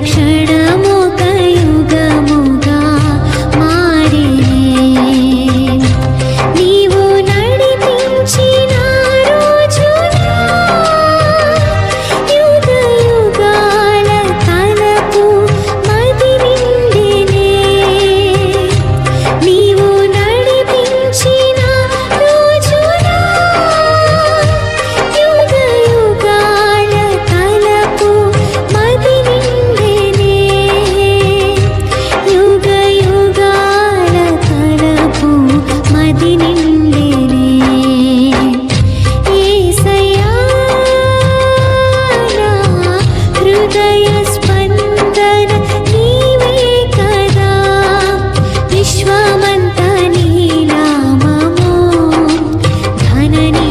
Yakışır many